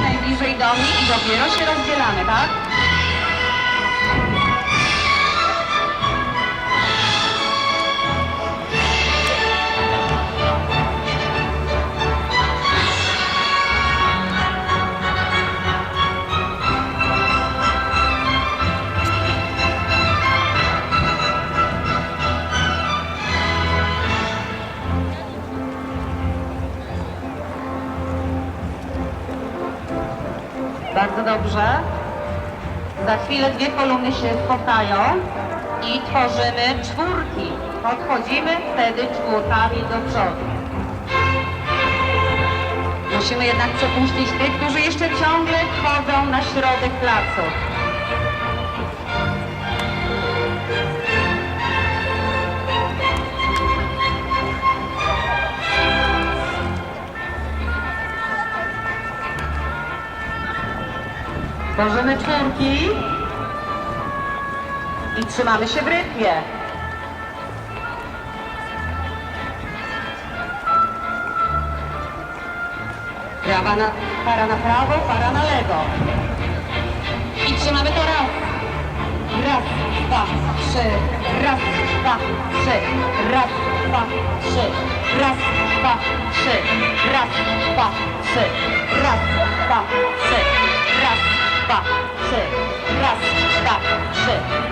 najbliżej do mnie i dopiero się rozdzielamy, tak? Bardzo dobrze. Za chwilę dwie kolumny się spotkają i tworzymy czwórki. Podchodzimy wtedy czwórkami do przodu. Musimy jednak przepuścić tych, którzy jeszcze ciągle wchodzą na środek placu. Tworzymy czwórki i trzymamy się w rytmie. Prawa na, para na prawo, para na lewo. I trzymamy to raz. Raz, dwa, trzy. Raz, dwa, trzy. Raz, dwa, trzy. Raz, dwa, trzy. Raz, dwa, trzy. Raz, dwa, trzy. Raz, dwa, trzy. 对